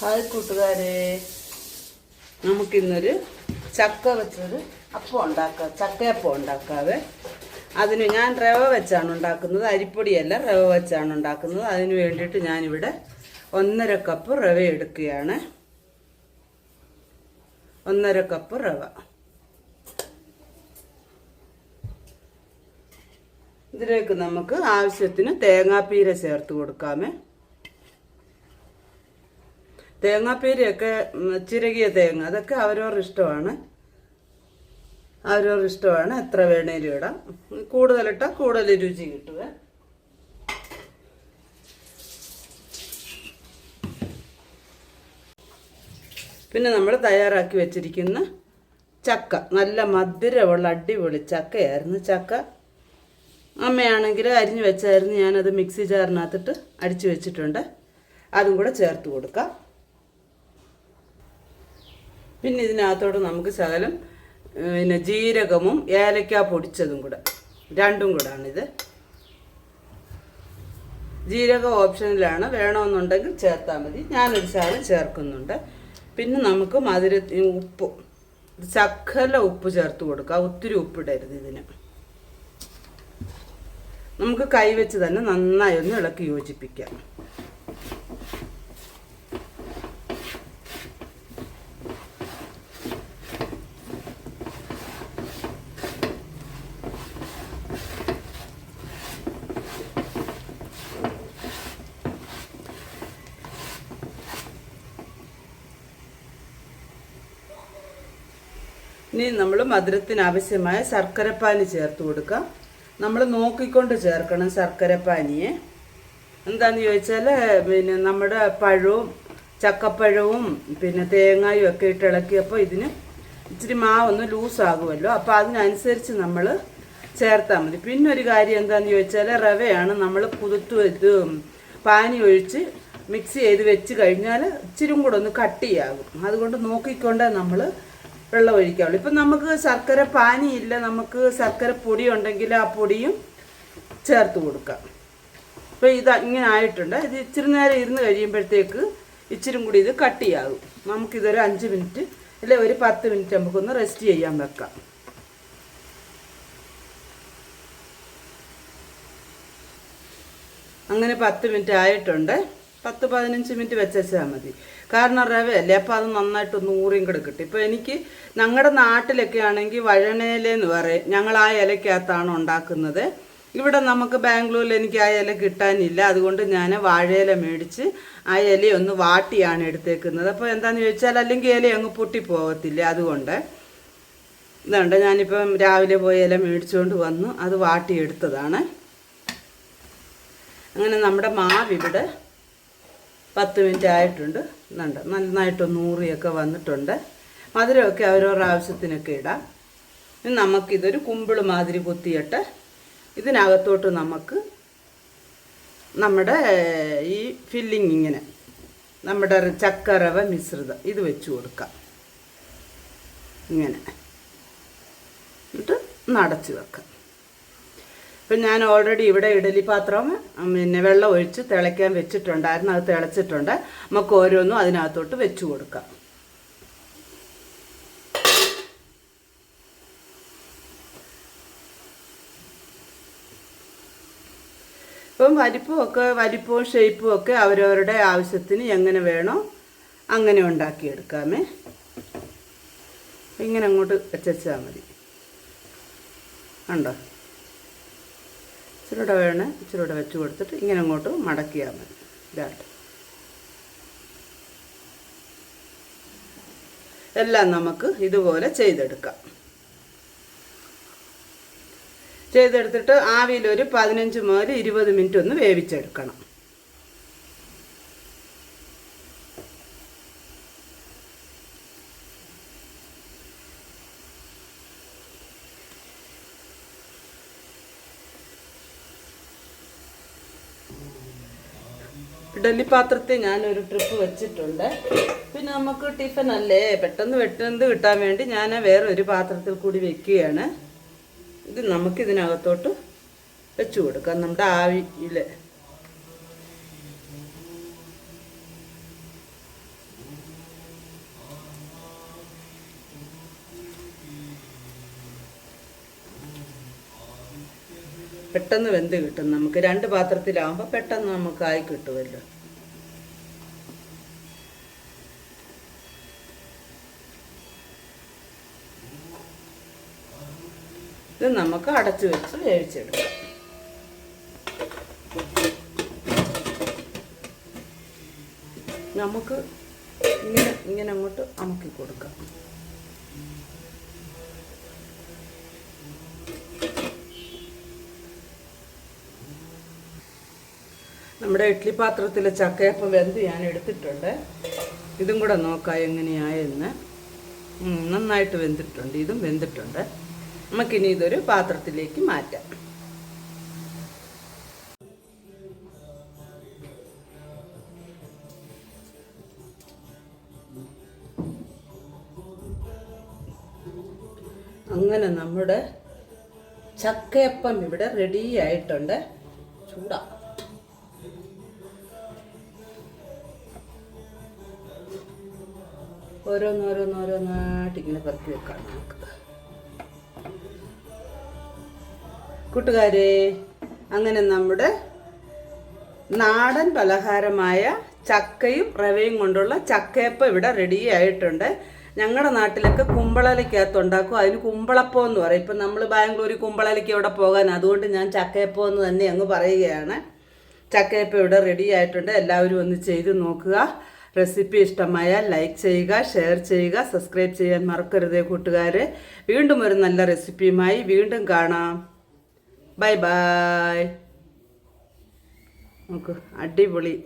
Hi കൂട്ടുകാരെ. നമുക്കിന്നൊരു ചക്ക വെച്ചൊരു അപ്പം ഉണ്ടാക്കാം. ചക്കയപ്പം ഉണ്ടാക്കാവേ. അതിന് ഞാൻ റവ വെച്ചാണ് ഉണ്ടാക്കുന്നത്. അരിപ്പൊടിയല്ല റവ വെച്ചാണ് ഉണ്ടാക്കുന്നത്. അതിന് വേണ്ടിയിട്ട് ഞാനിവിടെ ഒന്നര കപ്പ് റവ എടുക്കുകയാണ്. ഒന്നര കപ്പ് റവ. ഇതിലേക്ക് നമുക്ക് ആവശ്യത്തിന് തേങ്ങാപ്പീര ചേർത്ത് കൊടുക്കാമേ. തേങ്ങാപ്പീരയൊക്കെ ചിരകിയ തേങ്ങ അതൊക്കെ അവരവരുടെ ഇഷ്ടമാണ്. അവരവരുടെ ഇഷ്ടമാണ്. എത്ര വേണേലും ഇടാം. കൂടുതലിട്ടാൽ കൂടുതൽ രുചി കിട്ടുക പിന്നെ നമ്മൾ തയ്യാറാക്കി വെച്ചിരിക്കുന്ന ചക്ക. നല്ല മധുരമുള്ള അടിപൊളി ചക്കയായിരുന്നു ചക്ക. അമ്മയാണെങ്കിൽ അരിഞ്ഞു വെച്ചായിരുന്നു ഞാനത് മിക്സി ജാറിനകത്തിട്ട് അടിച്ചു വെച്ചിട്ടുണ്ട്. അതും കൂടെ ചേർത്ത് കൊടുക്കാം. പിന്നെ ഇതിനകത്തോട് നമുക്ക് ശകലം പിന്നെ ജീരകവും ഏലക്ക പൊടിച്ചതും കൂടെ. രണ്ടും കൂടാണിത്. ജീരക ഓപ്ഷനിലാണ്. വേണമെന്നുണ്ടെങ്കിൽ ചേർത്താൽ മതി. ഞാനൊരു ശകലം ചേർക്കുന്നുണ്ട്. പിന്നെ നമുക്ക് മധുര ഉപ്പ് ചക്കല ഉപ്പ് ചേർത്ത് കൊടുക്കാം. ഒത്തിരി ഉപ്പിടരുത് ഇതിന്. നമുക്ക് കൈവച്ച് തന്നെ നന്നായി ഒന്ന് ഇളക്കി യോജിപ്പിക്കാം. ഇനി നമ്മൾ മധുരത്തിന് ആവശ്യമായ ചേർത്ത് കൊടുക്കാം. നമ്മൾ നോക്കിക്കൊണ്ട് ചേർക്കണം ശർക്കരപ്പാനിയെ എന്താണെന്ന് ചോദിച്ചാൽ പിന്നെ നമ്മുടെ പഴവും ചക്കപ്പഴവും പിന്നെ തേങ്ങയും ഒക്കെ ഇട്ട് ഇളക്കിയപ്പോൾ ഇതിന് ഇച്ചിരി മാവൊന്ന് ലൂസാകുമല്ലോ. അപ്പോൾ അതിനനുസരിച്ച് നമ്മൾ ചേർത്താൽ മതി. പിന്നെ ഒരു കാര്യം എന്താണെന്ന് ചോദിച്ചാൽ റവയാണ് നമ്മൾ കുതിർത്ത് ഇത് പാനി ഒഴിച്ച് മിക്സ് ചെയ്ത് വെച്ച് കഴിഞ്ഞാൽ ഇച്ചിരി കൂടെ ഒന്ന് കട്ടിയാകും. അതുകൊണ്ട് നോക്കിക്കൊണ്ട് നമ്മൾ വെള്ളം ഒഴിക്കാവുള്ളൂ. ഇപ്പം നമുക്ക് ശർക്കര പാനിയില്ല നമുക്ക് ശർക്കര പൊടി ഉണ്ടെങ്കിൽ ആ പൊടിയും ചേർത്ത് കൊടുക്കാം. അപ്പോൾ ഇത് ഇങ്ങനെ ആയിട്ടുണ്ട്. ഇത് ഇച്ചിരി നേരം ഇരുന്ന് കഴിയുമ്പോഴത്തേക്ക് ഇച്ചിരി കൂടി ഇത് കട്ടിയാകും. നമുക്കിതൊരു അഞ്ച് മിനിറ്റ് അല്ലെ ഒരു പത്ത് മിനിറ്റ് നമുക്കൊന്ന് റെസ്റ്റ് ചെയ്യാൻ വെക്കാം. അങ്ങനെ പത്ത് മിനിറ്റ് ആയിട്ടുണ്ട്. പത്ത് പതിനഞ്ച് മിനിറ്റ് വെച്ചാൽ മതി. കാരണം റവയല്ലേ അപ്പോൾ അത് നന്നായിട്ട് ഊറിയും കിടക്കട്ടെ കിട്ടും. ഇപ്പോൾ എനിക്ക് ഞങ്ങളുടെ നാട്ടിലൊക്കെ ആണെങ്കിൽ വഴണയിലെന്ന് പറയും ഞങ്ങൾ ആ ഇലക്കകത്താണ് ഉണ്ടാക്കുന്നത്. ഇവിടെ നമുക്ക് ബാംഗ്ലൂരിൽ എനിക്ക് ആ ഇല കിട്ടാനില്ല. അതുകൊണ്ട് ഞാൻ വാഴയില മേടിച്ച് ആ ഇല ഒന്ന് വാട്ടിയാണ് എടുത്തേക്കുന്നത്. അപ്പോൾ എന്താണെന്ന് ചോദിച്ചാൽ അല്ലെങ്കിൽ ഇല അങ്ങ് പൊട്ടിപ്പോകത്തില്ല അതുകൊണ്ട്. ഇതുണ്ട് ഞാനിപ്പം രാവിലെ പോയി ഇല മേടിച്ചുകൊണ്ട് വന്നു അത് വാട്ടിയെടുത്തതാണ്. അങ്ങനെ നമ്മുടെ മാവിവിടെ പത്ത് മിനിറ്റ് ആയിട്ടുണ്ട്. എന്നുണ്ട് നന്നായിട്ടൊന്ന് ഊറിയൊക്കെ വന്നിട്ടുണ്ട്. മധുരമൊക്കെ അവരവരുടെ ആവശ്യത്തിനൊക്കെ ഇടാം. ഇനി നമുക്കിതൊരു കുമ്പിൾ മാതിരി കുത്തിയിട്ട് ഇതിനകത്തോട്ട് നമുക്ക് നമ്മുടെ ഈ ഫില്ലിങ് ഇങ്ങനെ നമ്മുടെ ചക്കരവ മിശ്രിതം ഇത് വെച്ച് കൊടുക്കാം. ഇങ്ങനെ. എന്നിട്ട് നടച്ച് വെക്കാം. ഇപ്പം ഞാൻ ഓൾറെഡി ഇവിടെ ഇഡലി പാത്രം പിന്നെ വെള്ളം ഒഴിച്ച് തിളയ്ക്കാൻ വെച്ചിട്ടുണ്ടായിരുന്നു. അത് തിളച്ചിട്ടുണ്ട്. നമുക്ക് ഓരോന്നും അതിനകത്തോട്ട് വെച്ചു കൊടുക്കാം. ഇപ്പം വരിപ്പും ഒക്കെ വലിപ്പവും ഷേപ്പും ഒക്കെ അവരവരുടെ ആവശ്യത്തിന് എങ്ങനെ വേണോ അങ്ങനെ ഉണ്ടാക്കിയെടുക്കാമേ. ഇങ്ങനെ അങ്ങോട്ട് വെച്ചാൽ മതി. ഉണ്ടോ ഇച്ചിരൂടെ വേണ ഇച്ചിരൂടെ വെച്ച് കൊടുത്തിട്ട് ഇങ്ങനെ അങ്ങോട്ട് മടക്കിയാൽ മതി. ഇതായിട്ട് എല്ലാം നമുക്ക് ഇതുപോലെ ചെയ്തെടുക്കാം. ചെയ്തെടുത്തിട്ട് ആവിയിൽ ഒരു പതിനഞ്ച് മുതൽ ഇരുപത് മിനിറ്റ് ഒന്ന് വേവിച്ചെടുക്കണം. ഇഡലി പാത്രത്തിൽ ഞാനൊരു ട്രിപ്പ് വെച്ചിട്ടുണ്ട്. പിന്നെ നമുക്ക് ടിഫൻ അല്ലേ? പെട്ടെന്ന് വെട്ടുന്നത് കിട്ടാൻ വേണ്ടി ഞാൻ വേറെ ഒരു പാത്രത്തിൽ കൂടി വെക്കുകയാണ്. ഇത് നമുക്കിതിനകത്തോട്ട് വെച്ചു കൊടുക്കാം. നമ്മുടെ ആവിയിൽ പെട്ടെന്ന് വെന്ത് കിട്ടും. നമുക്ക് രണ്ട് പാത്രത്തിലാവുമ്പോൾ പെട്ടെന്ന് നമുക്ക് ആയി കിട്ടുമല്ലോ ഇത് നമുക്ക് അടച്ചു വെച്ച് വേവിച്ചെടുക്കാം. നമുക്ക് ഇങ്ങനെ ഇങ്ങനെ അങ്ങോട്ട് അമുക്കി കൊടുക്കാം. നമ്മുടെ ഇഡ്ഡലി പാത്രത്തിൽ ചക്കയപ്പം വെന്ത് ഞാൻ എടുത്തിട്ടുണ്ട്. ഇതും കൂടെ നോക്കാം എങ്ങനെയായെന്ന്. നന്നായിട്ട് വെന്തിട്ടുണ്ട്. ഇതും വെന്തിട്ടുണ്ട്. നമുക്കിനി ഇതൊരു പാത്രത്തിലേക്ക് മാറ്റാം. അങ്ങനെ നമ്മുടെ ചക്കയപ്പം ഇവിടെ റെഡി ആയിട്ടുണ്ട്. ചൂടാ. ഓരോന്നോരോന്നോരോന്നായിട്ട് ഇങ്ങനെ പെറുക്കി വെക്കാം നമുക്ക്. കൂട്ടുകാരെ അങ്ങനെ നമ്മുടെ നാടൻ പലഹാരമായ ചക്കയും റവയും കൊണ്ടുള്ള ചക്കയപ്പം ഇവിടെ റെഡി ആയിട്ടുണ്ട്. ഞങ്ങളുടെ നാട്ടിലൊക്കെ കുമ്പളലയ്ക്കകത്ത് ഉണ്ടാക്കും. അതിന് കുമ്പളപ്പം എന്ന് പറയും. ഇപ്പം നമ്മൾ ബാംഗ്ലൂർ കുമ്പളലയ്ക്ക് ഇവിടെ പോകാൻ അതുകൊണ്ട് ഞാൻ ചക്കയപ്പം എന്ന് തന്നെ അങ്ങ് പറയുകയാണ്. ചക്കയപ്പം ഇവിടെ റെഡി ആയിട്ടുണ്ട്. എല്ലാവരും ഒന്ന് ചെയ്ത് നോക്കുക. റെസിപ്പി ഇഷ്ടമായാൽ ലൈക്ക് ചെയ്യുക ഷെയർ ചെയ്യുക സബ്സ്ക്രൈബ് ചെയ്യാൻ മറക്കരുത് കൂട്ടുകാരെ. വീണ്ടും ഒരു നല്ല റെസിപ്പിയുമായി വീണ്ടും കാണാം. Bye bye. നമുക്ക് അടിപൊളി.